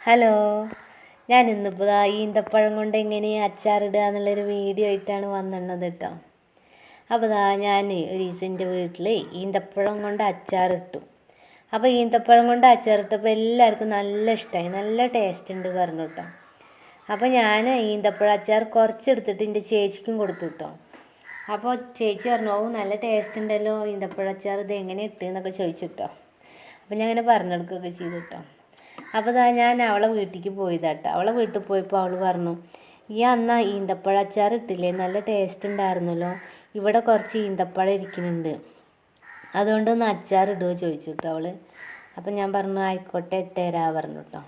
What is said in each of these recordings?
Hello. ഞാൻ ഇന്നിപ്പോൾ ഈന്തപ്പഴം കൊണ്ട് എങ്ങനെ അച്ചാറിടുക എന്നുള്ളൊരു വീഡിയോ ആയിട്ടാണ് വന്നിരുന്നത് കേട്ടോ. അപ്പോൾ ദാ ഞാൻ ഒരു ഈസിന്റെ വീട്ടിൽ ഈന്തപ്പഴം കൊണ്ട് അച്ചാറിട്ടു അപ്പോൾ ഈന്തപ്പഴം കൊണ്ട് അച്ചാറിട്ടപ്പോൾ എല്ലാവർക്കും നല്ല ഇഷ്ടമായി നല്ല ടേസ്റ്റ് ഉണ്ട് പറഞ്ഞു കേട്ടോ. അപ്പോൾ ഞാൻ ഈന്തപ്പഴം അച്ചാർ കുറച്ചെടുത്തിട്ട് എന്റെ ചേച്ചിക്കും കൊടുത്തു കേട്ടോ. അപ്പോൾ ചേച്ചി പറഞ്ഞു ഓ നല്ല ടേസ്റ്റ് ഉണ്ടല്ലോ ഈന്തപ്പഴം അച്ചാർ. ഇത് എങ്ങനെ ഇട്ടെന്നൊക്കെ കേട്ടോ. അപ്പോൾ ഞാൻ അങ്ങനെ പറഞ്ഞെടുക്കുകയൊക്കെ ചെയ്തു കേട്ടോ. അപ്പോൾ ഇതാ ഞാൻ അവളെ വീട്ടിലേക്ക് പോയതാട്ടോ. അവളെ വീട്ടിൽ പോയപ്പോൾ അവൾ പറഞ്ഞു ഈ അന്ന് ഈന്തപ്പഴ അച്ചാർ ഇട്ടില്ലേ? നല്ല ടേസ്റ്റ് ഉണ്ടായിരുന്നല്ലോ ഇവിടെ കുറച്ച് ഈന്തപ്പഴം ഇരിക്കുന്നുണ്ട്. അതുകൊണ്ടൊന്ന് അച്ചാർ ഇടുമോ ചോദിച്ചു കേട്ടോ അവൾ അപ്പം ഞാൻ പറഞ്ഞു ആയിക്കോട്ടെ ഇട്ടേരാ പറഞ്ഞു കേട്ടോ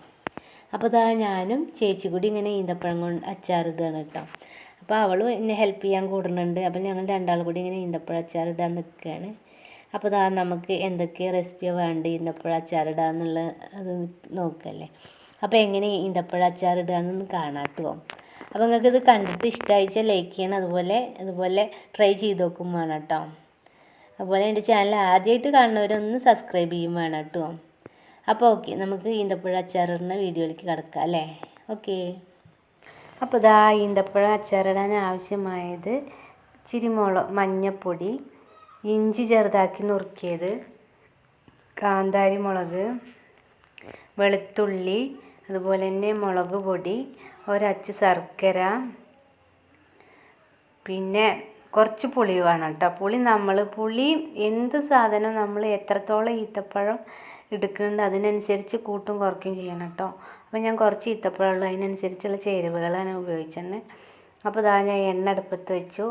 അപ്പോൾ ഇതാ ഞാനും ചേച്ചി കൂടി ഇങ്ങനെ ഈന്തപ്പഴം കൊണ്ട് അച്ചാർ ഇടുകയാണ് കേട്ടോ അപ്പോൾ അവൾ എന്നെ ഹെൽപ്പ് ചെയ്യാൻ കൂടുന്നുണ്ട് അപ്പം ഞങ്ങൾ രണ്ടാൾ കൂടി ഇങ്ങനെ ഈന്തപ്പഴം അച്ചാർ ഇടാൻ നിൽക്കുകയാണ് അപ്പോൾ ഇതാ നമുക്ക് എന്തൊക്കെ റെസിപ്പിയാണ് വേണ്ടത് ഈന്തപ്പഴം അച്ചാറിടുക എന്നുള്ള അത് നോക്കല്ലേ. അപ്പോൾ എങ്ങനെ ഈന്തപ്പഴം അച്ചാറിടുക എന്നൊന്ന് കാണാം കേട്ടോ അപ്പോൾ നിങ്ങൾക്ക് ഇത് കണ്ടിട്ട് ഇഷ്ടമായിച്ചാൽ ലൈക്ക് ചെയ്യണം. അതുപോലെ അതുപോലെ ട്രൈ ചെയ്ത് നോക്കും വേണം കേട്ടോ അതുപോലെ എന്റെ ചാനൽ ആദ്യമായിട്ട് കാണുന്നവരൊന്ന് സബ്സ്ക്രൈബ് ചെയ്യും വേണം കേട്ടോ അപ്പോൾ ഓക്കെ നമുക്ക് ഈന്തപ്പഴം അച്ചാറിടുന്ന വീഡിയോയിലേക്ക് കിടക്കാം അല്ലേ? ഓക്കെ അപ്പോൾ ഇതാ അച്ചാർ അച്ചാറിടാൻ ആവശ്യമായത് ചിരിമുളക് മഞ്ഞൾപ്പൊടി ഇഞ്ചി ചെറുതാക്കി നുറുക്കിയത്. കാന്താരി മുളക് വെളുത്തുള്ളി അതുപോലെ തന്നെ മുളക് പൊടി ഒരച്ച് ശർക്കര പിന്നെ കുറച്ച് പുളി വേണം കേട്ടോ. പുളി നമ്മൾ പുളി എന്ത് സാധനം നമ്മൾ എത്രത്തോളം ഈത്തപ്പഴം എടുക്കുന്നുണ്ട് അതിനനുസരിച്ച് കൂട്ടും കുറയ്ക്കും ചെയ്യണം കേട്ടോ. അപ്പോൾ ഞാൻ കുറച്ച് ഈത്തപ്പഴം ഈത്തപ്പഴമുള്ളൂ അതിനനുസരിച്ചുള്ള ചേരുവകളാണ് ഉപയോഗിച്ചത്. അപ്പോൾ ഇതാ ഞാൻ എണ്ണ അടുപ്പത്ത് വെച്ചു.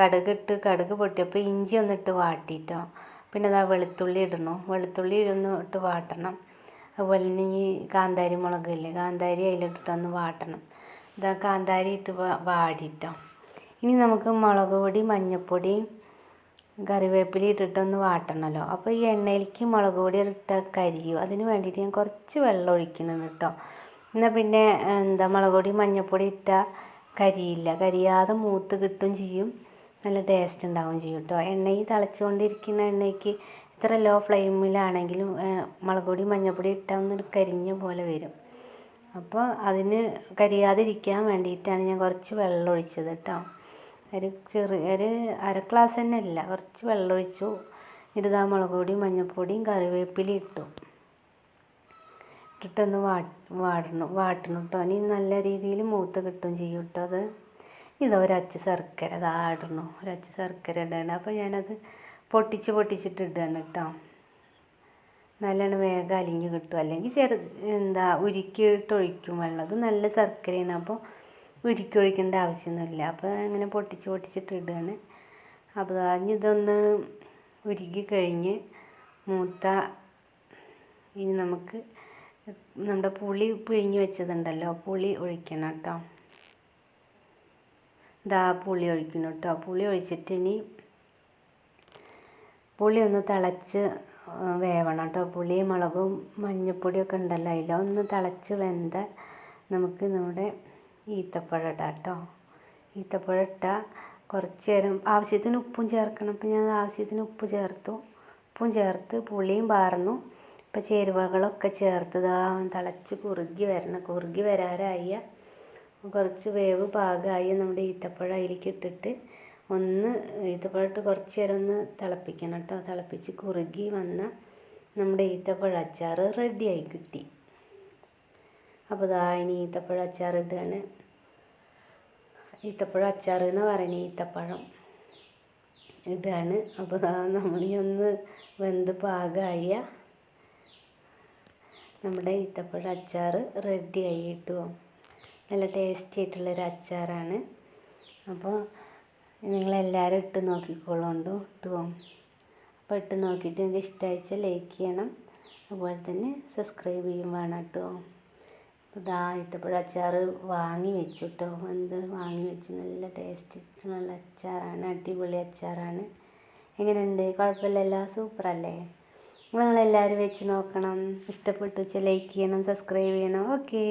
കടുക് ഇട്ട് കടുക് പൊട്ടിയപ്പോൾ ഇഞ്ചി ഒന്നിട്ട് വാട്ടിയിട്ടോ പിന്നെ ഇതാ വെളുത്തുള്ളി ഇടണം. വെളുത്തുള്ളി ഒന്ന് ഇട്ട് വാട്ടണം. അതുപോലെ തന്നെ ഈ കാന്താരി മുളക് ഇല്ലേ? കാന്താരി അതിലിട്ടിട്ടൊന്ന് വാട്ടണം. ഇതാ കാന്താരി ഇട്ട് വാടിയിട്ടോ ഇനി നമുക്ക് മുളക് പൊടി മഞ്ഞൾപ്പൊടി കറിവേപ്പില ഇട്ടിട്ടൊന്ന് വാട്ടണമല്ലോ അപ്പോൾ ഈ എണ്ണയിലേക്ക് മുളക് പൊടി ഇട്ടാൽ കരിയും. അതിന് വേണ്ടിയിട്ട് ഞാൻ കുറച്ച് വെള്ളം ഒഴിക്കണം കേട്ടോ. എന്നാൽ പിന്നെ എന്താ മുളക് പൊടി മഞ്ഞൾപ്പൊടി ഇട്ടാൽ കരിയില്ല. കരിയാതെ മൂത്ത് കിട്ടും ചെയ്യും. നല്ല ടേസ്റ്റ് ഉണ്ടാവും ചെയ്യും കേട്ടോ എണ്ണയിൽ തിളച്ചുകൊണ്ടിരിക്കുന്ന എണ്ണയ്ക്ക് ഇത്ര ലോ ഫ്ലെയിമിലാണെങ്കിലും മുളക് പൊടി മഞ്ഞൾപ്പൊടി ഇട്ടാൽ ഒന്ന് കരിഞ്ഞ പോലെ വരും. അപ്പോൾ അതിന് കരിയാതിരിക്കാൻ വേണ്ടിയിട്ടാണ് ഞാൻ കുറച്ച് വെള്ളം ഒഴിച്ചത് കേട്ടോ ഒരു ചെറിയ ഒരു അര ഗ്ലാസ് തന്നെ ഇല്ല കുറച്ച് വെള്ളം ഒഴിച്ചു. ഇതാ മുളക് പൊടിയും മഞ്ഞൾപ്പൊടിയും കറിവേപ്പിലയും ഇട്ടു. ഇട്ടിട്ടൊന്ന് വാ വാടണം വാട്ടണം കേട്ടോ ഇനി നല്ല രീതിയിൽ മൂത്ത് കിട്ടും ചെയ്യും കേട്ടോ അത്. ഇതാ ഒരച്ച് ശർക്കര അത് ആടണം ഒരച്ച് ശർക്കര ഇടണം. അപ്പോൾ ഞാനത് പൊട്ടിച്ച് പൊട്ടിച്ചിട്ട് ഇടണം കേട്ടോ നല്ലോണം വേഗം അലിഞ്ഞ് കിട്ടും. അല്ലെങ്കിൽ ചെറു എന്താ ഉരുക്കിയിട്ട് ഒഴിക്കും വെള്ളം. അത് നല്ല ശർക്കരയാണ്. അപ്പോൾ ഉരുക്കി ഒഴിക്കേണ്ട ആവശ്യമൊന്നുമില്ല. അപ്പോൾ അങ്ങനെ പൊട്ടിച്ച് പൊട്ടിച്ചിട്ട് ഇടുകയാണ് അപ്പോൾ അതിന് ഇതൊന്ന് ഉരുക്കി കഴിഞ്ഞ് മൂത്ത ഇനി നമുക്ക് നമ്മുടെ പുളി പിഴിഞ്ഞ് വെച്ചതുണ്ടല്ലോ പുളി ഒഴിക്കണം കേട്ടോ. ഇതാ പുളി ഒഴിക്കണം കേട്ടോ. പുളി ഒഴിച്ചിട്ട് ഇനി പുളി ഒന്ന് തിളച്ച് വേവണം കേട്ടോ. പുളി മുളകും മഞ്ഞൾപ്പൊടിയൊക്കെ ഉണ്ടല്ലോ അതിൽ. ഒന്ന് തിളച്ച് വെന്ത നമുക്ക് നമ്മുടെ ഈത്തപ്പഴം ഇടാം കേട്ടോ. ഈത്തപ്പഴം ഇട്ടാൽ കുറച്ച് നേരം ആവശ്യത്തിന് ഉപ്പും ചേർക്കണം. അപ്പം ഞാൻ ആവശ്യത്തിന് ഉപ്പ് ചേർത്തു. ഉപ്പും ചേർത്ത് പുളിയും പാർന്നു. ഇപ്പം ചേരുവകളൊക്കെ ചേർത്തതാ തിളച്ച് കുറുകി വരണം. കുറുകി വരാറായ. കുറച്ച് വേവ് പാകമായി നമ്മുടെ ഈത്തപ്പഴം അതിലേക്ക് ഇട്ടിട്ട് ഒന്ന് ഈത്തപ്പഴം ഇട്ട് കുറച്ച് നേരം ഒന്ന് തിളപ്പിക്കണം കേട്ടോ തിളപ്പിച്ച് കുറുകി വന്ന നമ്മുടെ ഈത്തപ്പഴ അച്ചാർ റെഡിയായി കിട്ടി. അപ്പോൾ ഇതാ ഇനി ഈത്തപ്പഴ അച്ചാർ ഇടുകയാണ് ഈത്തപ്പഴ അച്ചാർ എന്ന് പറയുന്നത് ഈത്തപ്പഴം ഇതാണ് അപ്പോൾ ദാ നമ്മളിനി ഒന്ന് വെന്ത് പാകമായ നമ്മുടെ ഈത്തപ്പഴ അച്ചാർ റെഡി ആയി കിട്ടുമോ നല്ല ടേസ്റ്റി ആയിട്ടുള്ളൊരു അച്ചാറാണ്. അപ്പോൾ നിങ്ങളെല്ലാവരും ഇട്ട് നോക്കിക്കോളോണ്ടു ഇട്ടുമോ അപ്പോൾ ഇട്ട് നോക്കിയിട്ട് നിങ്ങൾക്ക് ഇഷ്ടമായിച്ചാൽ ലൈക്ക് ചെയ്യണം. അതുപോലെ തന്നെ സബ്സ്ക്രൈബ് ചെയ്യും വേണം കേട്ടോ. ഇതാ ഈത്തപ്പഴ അച്ചാർ വാങ്ങി വെച്ചു കേട്ടോ എന്ത് വാങ്ങി വെച്ചു? നല്ല ടേസ്റ്റ് നല്ല അച്ചാറാണ്. അടിപൊളി അച്ചാറാണ്. എങ്ങനെയുണ്ട്? കുഴപ്പമില്ലല്ലോ? സൂപ്പറല്ലേ നിങ്ങളെല്ലാവരും വെച്ച് നോക്കണം. ഇഷ്ടപ്പെട്ടു വെച്ചാൽ ലൈക്ക് ചെയ്യണം സബ്സ്ക്രൈബ് ചെയ്യണം. ഓക്കേ